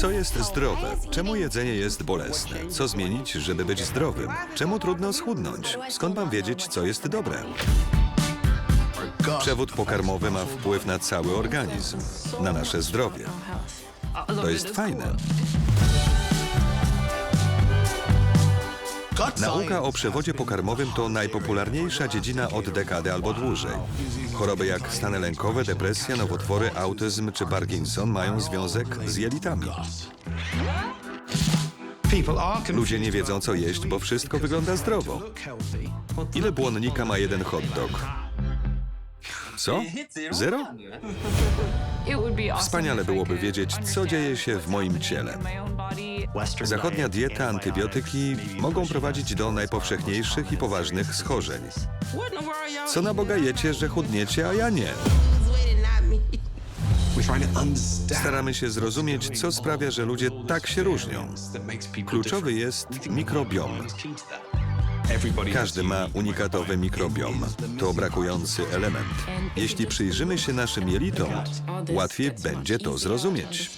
Co jest zdrowe? Czemu jedzenie jest bolesne? Co zmienić, żeby być zdrowym? Czemu trudno schudnąć? Skąd mam wiedzieć, co jest dobre? Przewód pokarmowy ma wpływ na cały organizm, na nasze zdrowie. To jest fajne. Nauka o przewodzie pokarmowym to najpopularniejsza dziedzina od dekady albo dłużej. Choroby jak stany lękowe, depresja, nowotwory, autyzm czy Parkinson mają związek z jelitami. Ludzie nie wiedzą, co jeść, bo wszystko wygląda zdrowo. Ile błonnika ma jeden hot dog? Co? Zero? Wspaniale byłoby wiedzieć, co dzieje się w moim ciele. Zachodnia dieta, antybiotyki mogą prowadzić do najpowszechniejszych i poważnych schorzeń. Co na Boga jecie, że chudniecie, a ja nie? Staramy się zrozumieć, co sprawia, że ludzie tak się różnią. Kluczowy jest mikrobiom. Każdy ma unikatowy mikrobiom. To brakujący element. Jeśli przyjrzymy się naszym jelitom, łatwiej będzie to zrozumieć.